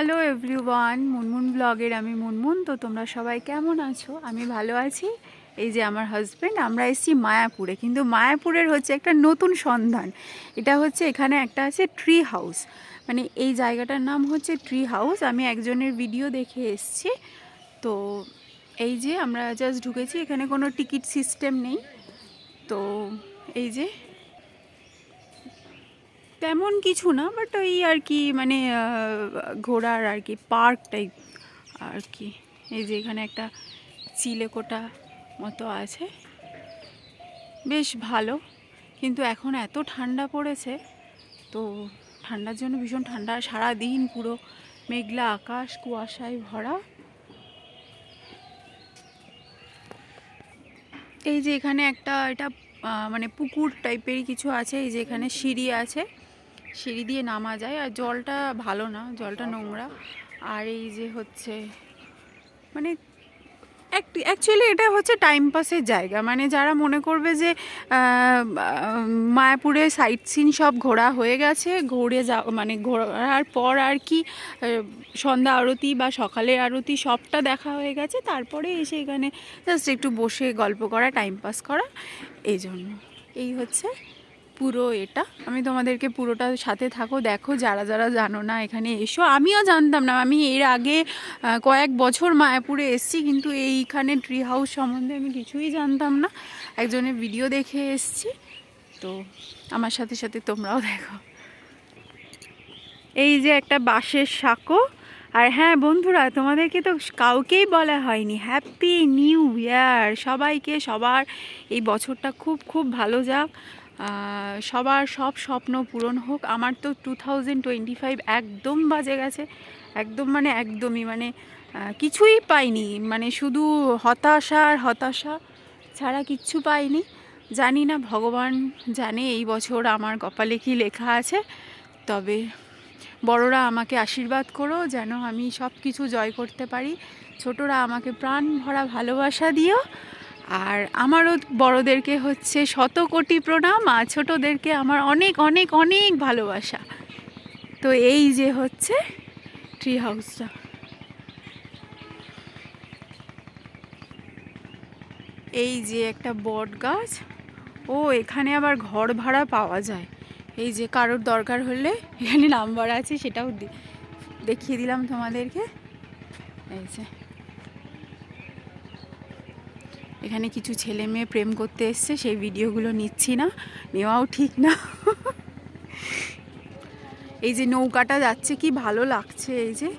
Hello everyone Munmun ব্লগের আমি মুনমুন তো তোমরা সবাই কেমন আছো? আমি ভালো আছি। এই যে আমার হাজব্যান্ড আমরা এসেছি মায়াপুরে। কিন্তু মায়াপুরের হচ্ছে একটা নতুন সন্ধান। এটা হচ্ছে এখানে একটা আছে ট্রি হাউস মানে এই জায়গাটার নাম হচ্ছে ট্রি হাউস আমি একজনের ভিডিও দেখে এসেছি। তো এই যে আমরা জাস্ট ঢুকেছি। এখানে কোনো টিকিট সিস্টেম নেই। তো এই যে তেমন কিছু না বাট ওই আর কি মানে ঘোরার আর কি পার্ক টাইপ আর কি। এই যে এখানে একটা চিলেকোটা মতো আছে। বেশ ভালো, কিন্তু এখন এত ঠান্ডা পড়েছে, তো ঠান্ডার জন্য ভীষণ ঠান্ডা। সারা দিন পুরো মেঘলা আকাশ, কুয়াশায় ভরা। এই যে এখানে একটা, এটা মানে পুকুর টাইপেরই কিছু আছে, এই যে এখানে সিঁড়ি আছে। সিঁড়ি দিয়ে নামা যায়। আর জলটা ভালো না, জলটা নোংরা। আর এই যে হচ্ছে মানে অ্যাকচুয়ালি এটা হচ্ছে টাইম পাসের জায়গা। মানে যারা মনে করবে যে মায়াপুরে সাইট সিন সব ঘোরা হয়ে গেছে, ঘুরে যা মানে ঘোরার পর আর কি সন্ধ্যা আরতি বা সকালের আরতি সবটা দেখা হয়ে গেছে। তারপরে এসে এখানে জাস্ট একটু বসে গল্প করা টাইম পাস করা, এই জন্য। এই হচ্ছে পুরো এটা। আমি তোমাদেরকে পুরোটা সাথে থাকো, দেখো যারা যারা জানো না এখানে এসো। আমিও জানতাম না, আমি এর আগে কয়েক বছর মায়াপুরে এসেছি, কিন্তু এইখানে ট্রি হাউস সম্বন্ধে আমি কিছুই জানতাম না। একজনের ভিডিও দেখে এসছি। তো আমার সাথে সাথে তোমরাও দেখো। এই যে একটা বাঁশের সাঁকো। আর হ্যাঁ বন্ধুরা, তোমাদেরকে তো কাউকেই বলা হয়নি। হ্যাপি নিউ ইয়ার সবাইকে সবার এই বছরটা খুব খুব ভালো যাক। সবার সব স্বপ্ন পূরণ হোক। আমার তো টু থাউজেন্ড টোয়েন্টি ফাইভ একদম বাজে গেছে। একদম মানে একদমই মানে কিছুই পাইনি। মানে শুধু হতাশা আর হতাশা ছাড়া কিচ্ছু পাইনি। জানি না, ভগবান জানে এই বছর আমার কপালে কি লেখা আছে। তবে বড়রা আমাকে আশীর্বাদ করো, যেন আমি সব কিছু জয় করতে পারি। ছোটরা আমাকে প্রাণ ভরা ভালোবাসা দিও। আর আমারও বড়দেরকে হচ্ছে শত কোটি প্রণাম, আর ছোটোদেরকে আমার অনেক অনেক অনেক ভালোবাসা। তো এই যে হচ্ছে ট্রি হাউসটা এই যে একটা বট গাছ। ও, এখানে আবার ঘর ভাড়া পাওয়া যায়। এই যে কারোর দরকার হলে এখানে নাম্বার আছে, সেটাও দেখিয়ে দিলাম তোমাদেরকে। এই যে। এখানে কিছু ছেলে মেয়ে প্রেম করতে এসছে, সেই ভিডিওগুলো নিচ্ছি না, নেওয়াও ঠিক না। এই যে নৌকাটা যাচ্ছে, কি ভালো লাগছে এই যে,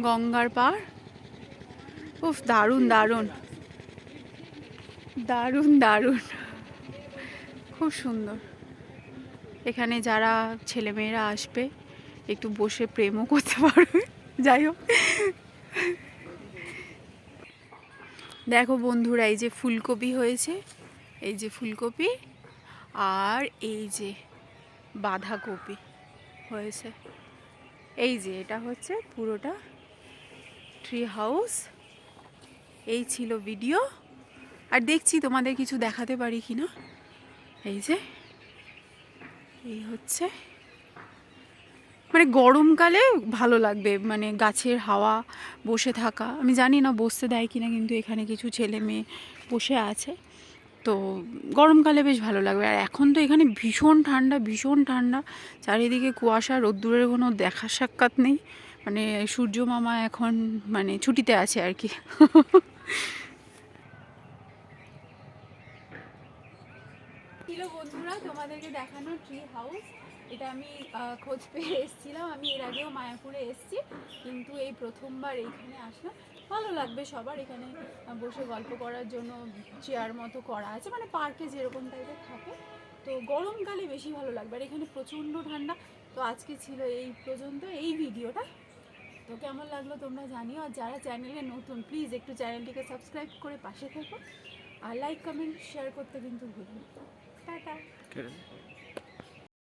গঙ্গার পার উফ, দারুণ দারুণ। দারুণ দারুণ। খুব সুন্দর। এখানে যারা ছেলেমেয়েরা আসবে, একটু বসে প্রেমও করতে পারবে। যাই হোক। দেখো বন্ধুরা, এই যে ফুলকপি হয়েছে, এই যে ফুলকপি আর এই যে বাঁধাকপি হয়েছে। এই যে এটা হচ্ছে পুরোটা ট্রি হাউস এই ছিল ভিডিও আর দেখছি তোমাদের কিছু দেখাতে পারি কি না এই যে, এই হচ্ছে মানে গরমকালে ভালো লাগবে মানে গাছের হাওয়া, বসে থাকা। আমি জানি না বসতে দেয় কিনা, কিন্তু এখানে কিছু ছেলে মেয়ে বসে আছে। তো গরমকালে বেশ ভালো লাগবে। আর এখন তো এখানে ভীষণ ঠান্ডা ভীষণ ঠান্ডা। চারিদিকে কুয়াশা, রোদ্দুরের কোনো দেখা সাক্ষাৎ নেই। মানে সূর্য মামা এখন মানে ছুটিতে আছে আর কি। বন্ধুরা, তোমাদেরকে দেখানো ট্রি হাউস এটা আমি খোঁজ পেয়ে এসেছিলাম। আমি এর আগেও মায়াপুরে এসেছি, কিন্তু এই প্রথমবার এইখানে আসলাম। ভালো লাগবে সবার এখানে বসে গল্প করার জন্য চেয়ার মতো করা আছে মানে পার্কে যেরকম টাইপের থাকে। তো গরমকালে বেশি ভালো লাগবে, আর এখানে প্রচণ্ড ঠান্ডা। তো আজকে ছিল এই পর্যন্ত এই ভিডিওটা। তো কেমন লাগল তোমরা জানিও, আর যারা চ্যানেলে নতুন প্লিজ একটু চ্যানেলটিকে সাবস্ক্রাইব করে পাশে থেকো। আর লাইক কমেন্ট শেয়ার করতে কিন্তু ভুলবে টাটা।